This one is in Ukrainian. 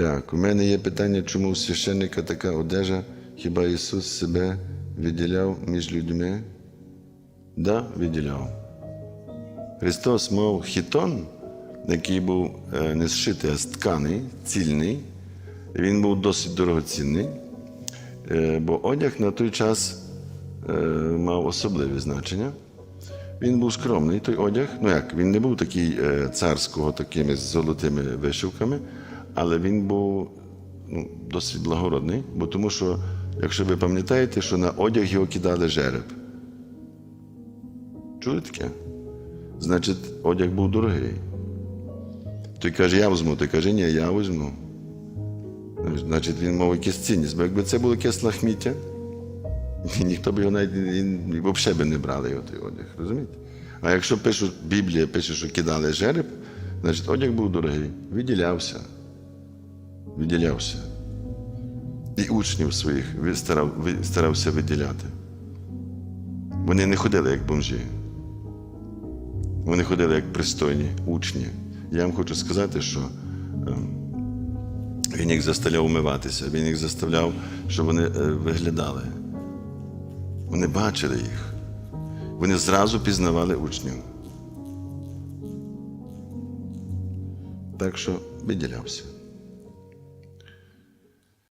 Так, у мене є питання, чому у священника така одежа? Хіба Ісус себе виділяв між людьми? Да, виділяв. Христос мав хітон, який був е, не зшитий, а стканий, цільний. Він був досить дорогоцінний, е, бо одяг на той час е, мав особливе значення. Він був скромний, той одяг. Ну як, він не був такий царського, такими золотими вишивками, але він був ну, досить благородний, бо тому що, якщо ви пам'ятаєте, що на одяг його кидали жереб. Чули таке? Значить, одяг був дорогий. Той каже, я візьму, той каже, ні, я візьму. Значить, він мав якусь цінність. Бо якби це було якесь лахміття, ніхто б його навіть взагалі би не брали його той одяг, розумієте? А якщо пишуть, Біблія пише, що кидали жереб, значить одяг був дорогий, виділявся. Виділявся. І учнів своїх старався виділяти. Вони не ходили як бомжі. Вони ходили як пристойні учні. Я вам хочу сказати, що ем, він їх заставляв умиватися, він їх заставляв, щоб вони е, виглядали. Вони бачили їх. Вони зразу пізнавали учнів. Так що виділявся.